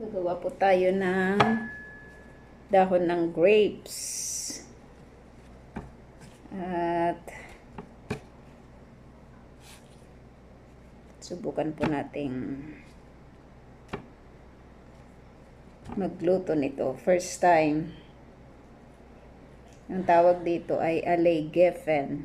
Gagawa po tayo ng dahon ng grapes. At subukan po nating magluto nito. First time. Ang tawag dito ay alay geffen.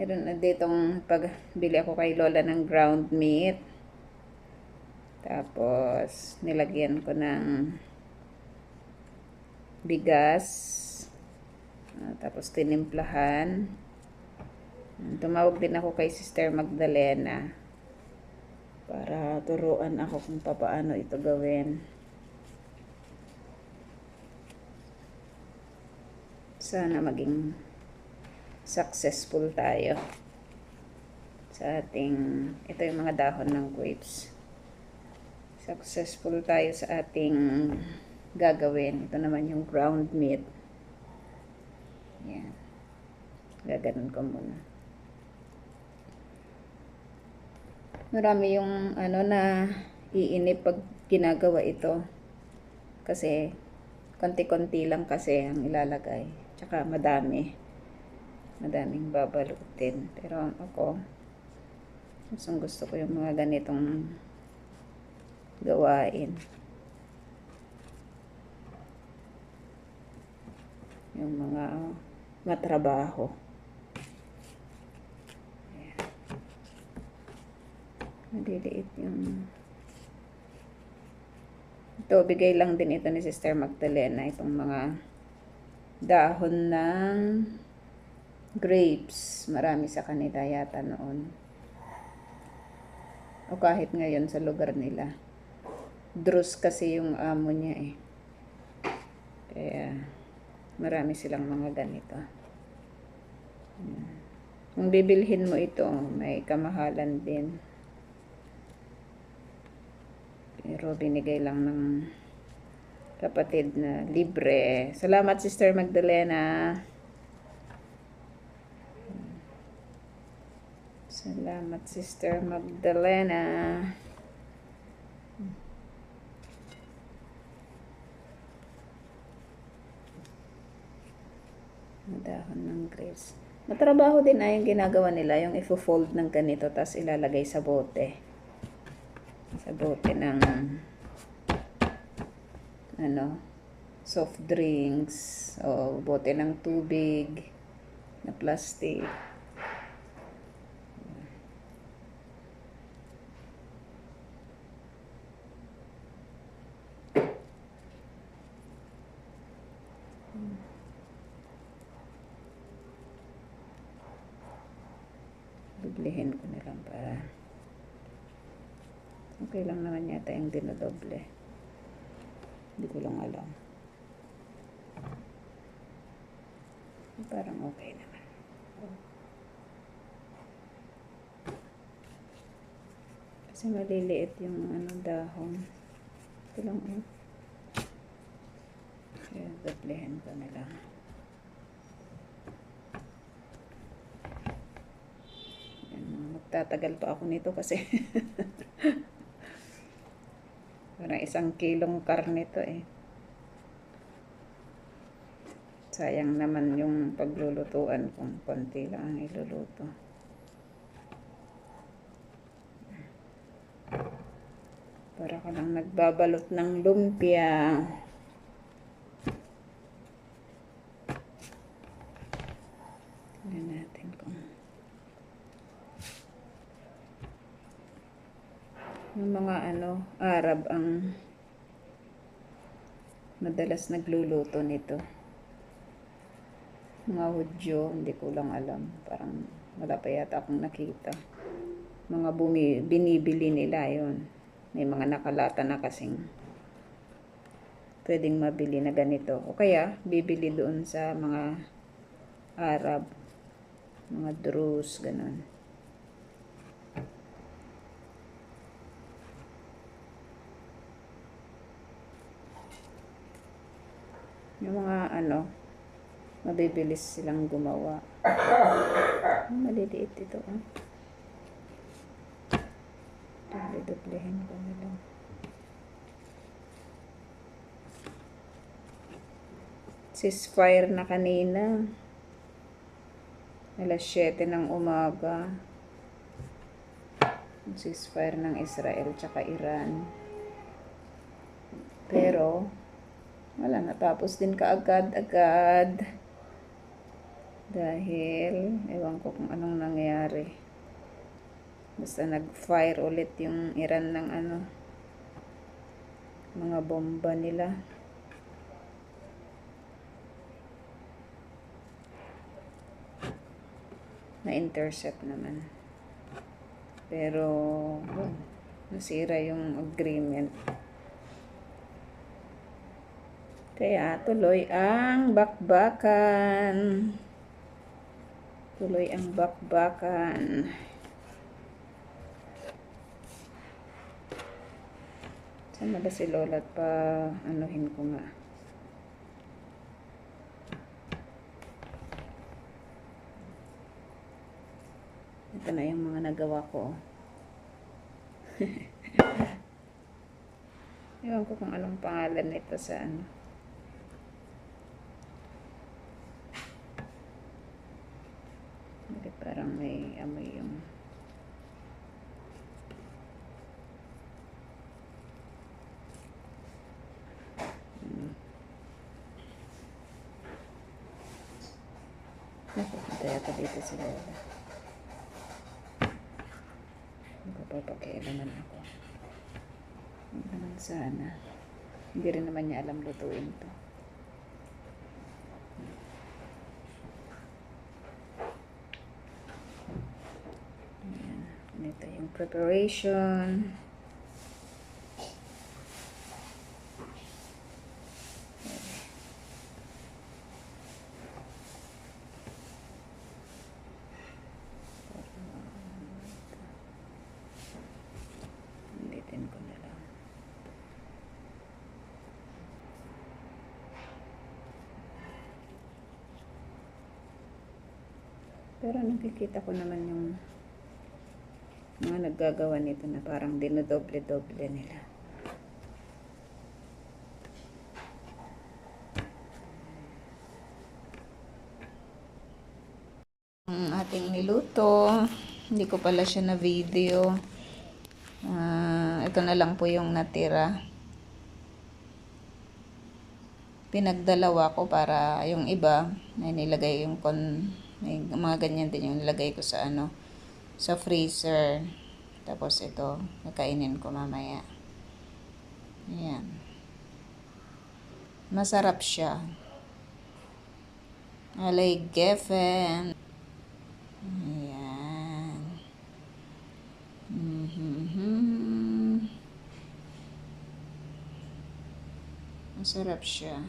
Meron na ditong pagbili ako kay Lola ng ground meat. Tapos, nilagyan ko ng bigas. Ah, tapos, tinimplahan. Tumawag din ako kay Sister Magdalena para turuan ako kung paano ito gawin. Sana maging successful tayo sa ating ito yung mga dahon ng grapes. Successful tayo sa ating gagawin. Ito naman yung ground meat. Yan. Gaganon ko muna. Marami yung ano na iinip pag ginagawa ito. Kasi konti-konti lang kasi ang ilalagay. Tsaka madami madaming babalutin. Pero ako, gustong gusto ko yung mga ganitong gawain. Yung mga matrabaho. Ayan. Maliliit yung ito, bigay lang din ito ni Sister Magdalena, itong mga dahon ng grapes. Marami sa kanila yata noon. O kahit ngayon sa lugar nila. Drus kasi yung amo niya eh. Kaya marami silang mga ganito. Kung bibilhin mo ito, may kamahalan din. Pero binigay lang ng kapatid na libre. Salamat Sister Magdalena. Salamat, Sister Magdalena. Madahon ng grapes. Matrabaho din ay yung ginagawa nila, yung ifo-fold ng ganito, tapos ilalagay sa bote. Sa bote ng ano, soft drinks, o bote ng tubig, na plastic. Biblihin ko na lang para okay lang naman yata yung dinodoble. Hindi ko lang alam. Parang okay naman. Kasi maliliit yung ano dahon. Ito lang oh. Kaya doblehin ko na lang. Yan, magtatagal pa ako nito kasi parang isang kilong karne to eh. Sayang naman yung paglulutuan kung konti lang ang iluluto. Para ka lang nagbabalot ng lumpia. Yung mga ano, Arab ang madalas nagluluto nito. Mga Hudyo, hindi ko lang alam. Parang wala pa yata akong nakita. Mga bumi, binibili nila yon May mga nakalata na kasing pwedeng mabili na ganito. O kaya, bibili doon sa mga Arab, mga Druze, ganun. Yung mga ano, mabibilis silang gumawa. Ah, maliliit ito. Oh. Doble-doblehin ko na lang. Ceasefire na kanina. Alas 7 ng umaga. Ceasefire ng Israel tsaka Iran. Pero, wala, natapos din kaagad-agad. Dahil, ewan ko kung anong nangyari. Basta nag-fire ulit yung Iran ng ano, mga bomba nila. Na-intercept naman. Pero, nasira yung agreement. Kaya tuloy ang bakbakan. Tuloy ang bakbakan. Saan ba si Lola pa anuhin ko nga? Ito na yung mga nagawa ko. Ewan ko kung anong pangalan nito sa ano. Bakit parang may amoy yung... Hmm. Napupunta yata dito si Lola. Magpapakialaman ako. Huwag naman sana. Hindi rin naman niya alam lutuin to. Ayan. Ito yung preparation. Ulitin ko na lang. Pero nakikita ko naman yung mga naggagawa nito na parang dinodoble-doble nila. Ang ating niluto. Hindi ko pala siya na video. Ah, ito na lang po yung natira. Pinagdalawa ko para yung iba ay nilagay yung kon may mga ganyan din yung nilagay ko sa ano sa freezer. Tapos ito, kakainin ko mamaya. Ayan. Masarap siya. Alay geffen. Ayan. Mhm. Masarap siya.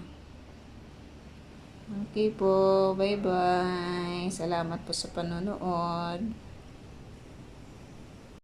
Okay po. Bye-bye. Salamat po sa panonood.